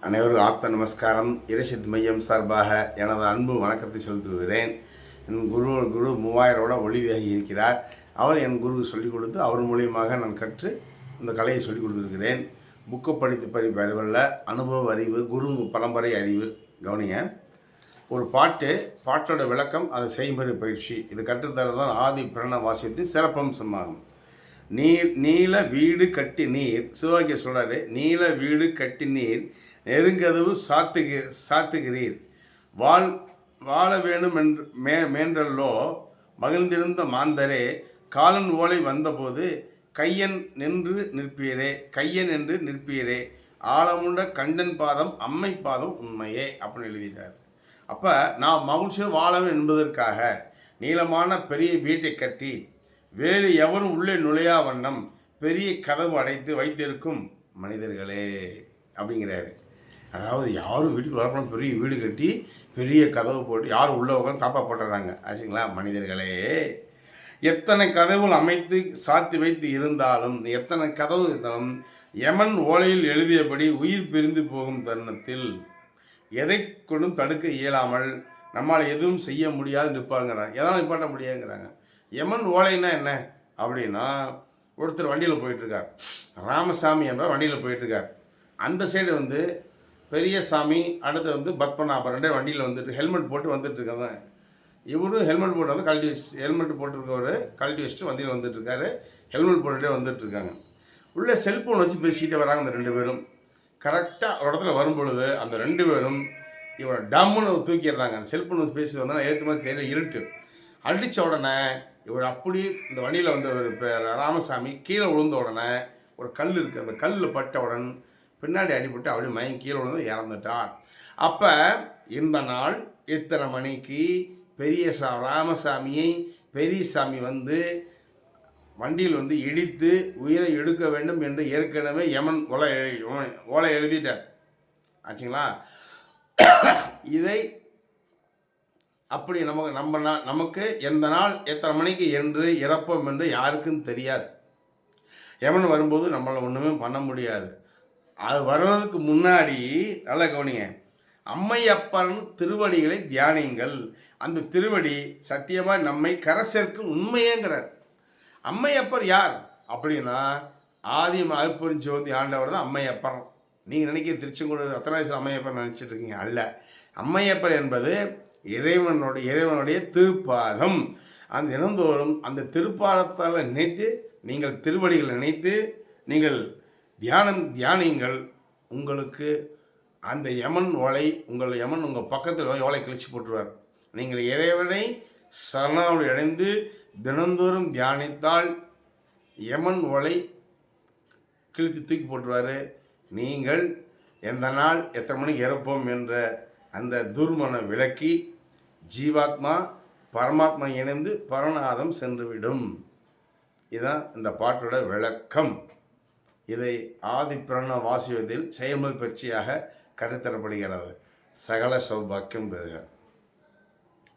அனைவரும் ஆத்ம நமஸ்காரம். இரசித் மையம் சார்பாக எனது அன்பு வணக்கத்தை செலுத்துகிறேன். என் குரு குரு மூவாயிரோட ஒளிவியாகி இருக்கிறார். அவர் என் குரு சொல்லிக் கொடுத்து அவர் மூலியமாக நான் கற்று இந்த கலையை சொல்லிக் கொடுத்துருக்கிறேன். புக்கை படித்து படிப்பு அறிவல்ல அனுபவ அறிவு குரு பரம்பரை அறிவு. கவனிங்க. ஒரு பாட்டு பாட்டோட விளக்கம் அது செய்முறை பயிற்சி. இது கற்றுத்தரது தான் ஆதி பிரண வாசித்து சிறப்பம்சமாகும் நீர் நீல வீடு கட்டி நீர். சிவாகிய சொல்கிறாரு நீல வீடு கட்டி நீர். நெருங்கதவு சாத்துகி சாத்துகிறீர். வாழ் வாழ வேணும் என்று மே மேன்றல்லோ மகிழ்ந்திருந்த மாந்தரே காலன் ஓலை வந்தபோது கையன் நின்று நிற்பீரே கையன் என்று நிற்பீரே ஆழமுண்ட கண்டன் பாதம் அம்மை பாதம் உண்மையே அப்படின்னு எழுதிட்டார். அப்போ நான் மகிழ்ச்சியாக வாழவும் என்பதற்காக நீளமான பெரிய வீட்டை கட்டி வேறு எவரும் உள்ளே நுழையா வண்ணம் பெரிய கதவு அடைத்து வைத்திருக்கும் மனிதர்களே அப்படிங்கிறாரு. அதாவது யாரும் வீட்டுக்கு வரப்போனால் பெரிய வீடு கட்டி பெரிய கதவு போட்டு யாரும் உள்ளே உட்காந்து தாப்பா போட்டுறாங்க ஆச்சுங்களா? மனிதர்களே எத்தனை கதவுகள் அமைத்து சாத்தி வைத்து இருந்தாலும் எத்தனை கதவு இருந்தாலும் யமன் ஓலையில் எழுதியபடி உயிர் பிரிந்து போகும் தருணத்தில் எதை கொண்டும் தடுக்க இயலாமல் நம்மால் எதுவும் செய்ய முடியாது நிற்பாங்கிறாங்க எதனால் நிப்பாட்ட முடியாதுங்கிறாங்க. யமன் ஓலைன்னா என்ன? அப்படின்னா ஒருத்தர் வண்டியில் போயிட்டுருக்கார். ராமசாமி என்ற வண்டியில் போயிட்டுருக்கார். அந்த சைடு வந்து பெரிய சாமி அடுத்து வந்து பத்மநாபம் ரெண்டே வண்டியில் வந்துட்டு ஹெல்மெட் போட்டு வந்துட்டு இருக்காங்க. இவரும் ஹெல்மெட் போட்டு வந்து கழட்டி வச்சு ஹெல்மெட் போட்டிருக்கவர் கழட்டி வச்சுட்டு வண்டியில் வந்துட்டு இருக்காரு. ஹெல்மெட் போட்டுகிட்டே வந்துட்டு இருக்காங்க. உள்ளே செல்ஃபோன் வச்சு பேசிக்கிட்டே வராங்க அந்த ரெண்டு பேரும். கரெக்டாக ஒரு இடத்துல வரும்பொழுது அந்த ரெண்டு பேரும் இவரை டம்முன்னு தூக்கிடுறாங்க. அந்த செல்ஃபோன் வச்சு பேசி வந்தால் ஏற்ற மாதிரி தெரியல இருட்டு. அடித்த உடனே இவர் அப்படி இந்த வண்டியில் வந்த ஒரு ராமசாமி கீழே விழுந்த உடனே ஒரு கல் இருக்குது அந்த கல்லில் பட்டவுடன் பின்னாடி அடிபட்டு அப்படியே மயங்கி கீழே விழுந்து இறந்துட்டார் அப்போ இந்த நாள் இத்தனை மணிக்கு பெரிய சா ராமசாமியை பெரியசாமி வந்து வண்டியில் வந்து இடித்து உயிரை எடுக்க வேண்டும் என்று ஏற்கனவே யமன் ஓலை எழு- ஓலை எழுதிட்டார். ஆச்சுங்களா? இதை அப்படி நமக்கு நம்ம நமக்கு எந்த நாள் எத்தனை மணிக்கு என்று இறப்போம் என்று யாருக்கும் தெரியாது. யமன் வரும்போது நம்மளை ஒன்றுமே பண்ண முடியாது. அது வர்றதுக்கு முன்னாடி நல்லா கவனிங்க. அம்மையப்பன் திருவடிகளை தியானியுங்கள். அந்த திருவடி சத்தியமாக நம்மை கரை சேர்க்கும் உண்மையேங்கிறார். அம்மையப்பர் யார்? அப்படின்னா ஆதி அல்புரின் ஜோதி ஆண்டவர் தான் அம்மையப்பர் நீங்கள் நினைக்கிற திருச்செங்கோடு அத்தனாயசர் அம்மையப்பர் நினச்சிட்டு இருக்கீங்க. அல்ல. அம்மையப்பர் என்பது இறைவனுடைய இறைவனுடைய திருப்பாதம். அந்த தினந்தோறும் அந்த திருப்பாதத்தால் நினைத்து நீங்கள் திருவடிகளை நினைத்து நீங்கள் தியானம் தியானியுங்கள். உங்களுக்கு அந்த யமன் ஓலை உங்கள் யமன் உங்கள் பக்கத்தில் ஓலை கிழிச்சு போட்டுருவார். நீங்கள் இறைவனை சரணாவளி அடைந்து தினந்தோறும் தியானித்தால் யமன் ஓலை கிழித்து தூக்கி போட்டுருவார். நீங்கள் எந்த நாள் எத்தனை மணிக்கு இறப்போம் என்ற அந்த துர்மன விளக்கி ஜீவாத்மா பரமாத்மா இணைந்து பரநாதம் சென்றுவிடும். இதுதான் இந்த பாட்டோட விளக்கம். இதை ஆதி பிரண வாசிவதில் செயல்முறை பயிற்சியாக கற்றுத்தரப்படுகிறது. சகல சௌபாக்கியம் பெறுக.